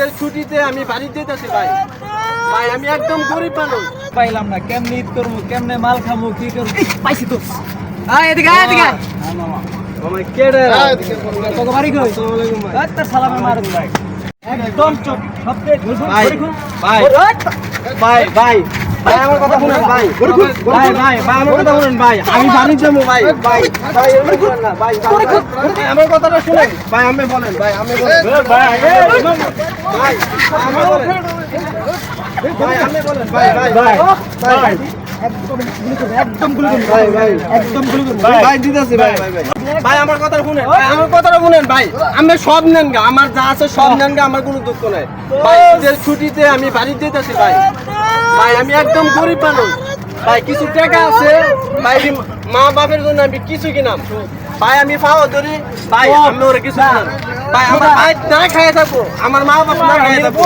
ঈদের ছুটিতে আমি বাড়ি যেতেছি ভাই। ভাই আমি একদম গরিব মানুষ। পাইলাম না কেমনে ঈদ করব কেমনে মাল খাব কি করব? পাইছি তো। আয় এদিকে আয়। এদিকে আয়। আমার কেডে তোকে বাড়ি কই? ভাই। একদম চুপ। সবচেয়ে ভাই ভাই ভাই ভাই। ভাই আমার কথা শুনেন ভাই ভাই ভাই ভাই আমার কথা শুনেন ভাই আমি বাড়ি যাব ভাই ভাই ভাই এমনি করেন না ভাই ভাই, ভাই, আমার কথাটা শুনেন ভাই আমি বলেন ভাই আমি বলেন ভাই ভাই আমি বলেন ভাই ভাই ভাই ভাই ভাই একদম গুলি করবি ভাই ভাই একদম গুলি করবি ভাই ভাই দিতেছি ভাই ভাই ভাই ভাই আমার কথা শুনেন ভাই আমার কথাটা শুনেন ভাই আমি সব নেন গা আমার যা আছে সব নেন গা আমার কোনো দুঃখ নাই ভাই ছুটিতে আমি বাড়ি যেতেছি ভাই ভাই আমি একদম গরিব মানুষ। ভাই কিছু টাকা আছে? ভাই মা বাপের জন্য আমি কিছু কিনাম। ভাই আমি পাওয়া ধরি। ভাই আমি ওরা কিছু ভাই আমার ভাই না খাইয়ে থাকব। আমার মা বাপ না খাইয়ে থাকব।